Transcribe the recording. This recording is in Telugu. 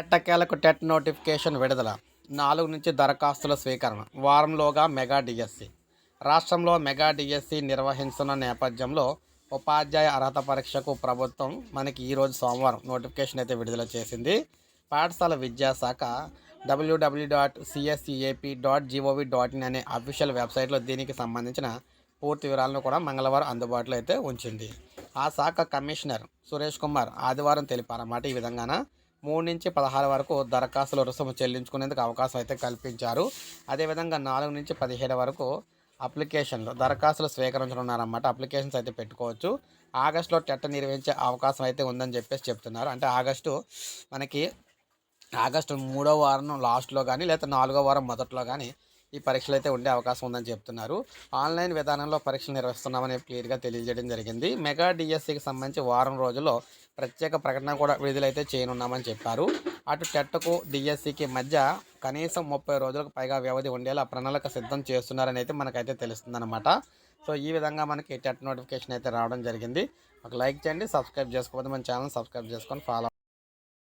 ఎట్టకేలకు టెట్ నోటిఫికేషన్ విడుదల. నాలుగు నుంచి దరఖాస్తుల స్వీకరణ. వారంలోగా మెగా డిఎస్సి. రాష్ట్రంలో మెగా డిఎస్సి నిర్వహిస్తున్న నేపథ్యంలో ఉపాధ్యాయ అర్హత పరీక్షకు ప్రభుత్వం మనకి ఈరోజు సోమవారం నోటిఫికేషన్ అయితే విడుదల చేసింది. పాఠశాల విద్యాశాఖ WWW dot CSEAP dot GOV dot in అనే అఫీషియల్ వెబ్సైట్లో దీనికి సంబంధించిన పూర్తి వివరాలను కూడా మంగళవారం అందుబాటులో అయితే ఉంచింది. ఆ శాఖ కమిషనర్ సురేష్ కుమార్ ఆదివారం తెలిపారన్నమాట ఈ విధంగాన. మూడు నుంచి పదహారు వరకు దరఖాస్తుల రుసుము చెల్లించుకునేందుకు అవకాశం అయితే కల్పించారు. అదేవిధంగా నాలుగు నుంచి పదిహేడు వరకు అప్లికేషన్లు దరఖాస్తులు స్వీకరించనున్నారన్నమాట. అప్లికేషన్స్ అయితే పెట్టుకోవచ్చు. ఆగస్టులో టెట్ నిర్వహించే అవకాశం అయితే ఉందని చెప్పేసి చెప్తున్నారు. అంటే ఆగస్టు మనకి ఆగస్టు మూడో వారం లాస్ట్లో కానీ లేదా నాలుగో వారం మొదట్లో కానీ ఈ పరీక్షలు అయితే ఉండే అవకాశం ఉందని చెప్తున్నారు. ఆన్లైన్ విధానంలో పరీక్షలు నిర్వహిస్తున్నామని క్లియర్గా తెలియజేయడం జరిగింది. మెగా డిఎస్సికి సంబంధించి వారం రోజుల్లో ప్రత్యేక ప్రకటన కూడా విడుదలైతే చేయనున్నామని చెప్పారు. అటు టెట్కు డిఎస్సికి మధ్య కనీసం ముప్పై రోజులకు పైగా వ్యవధి ఉండేలా ప్రణాళిక సిద్ధం చేస్తున్నారని అయితే మనకైతే తెలుస్తుందన్నమాట. సో ఈ విధంగా మనకి టెట్ నోటిఫికేషన్ అయితే రావడం జరిగింది. ఒక లైక్ చేయండి సబ్స్క్రైబ్ చేసుకోవద్దు మన ఛానల్ సబ్స్క్రైబ్ చేసుకొని ఫాలో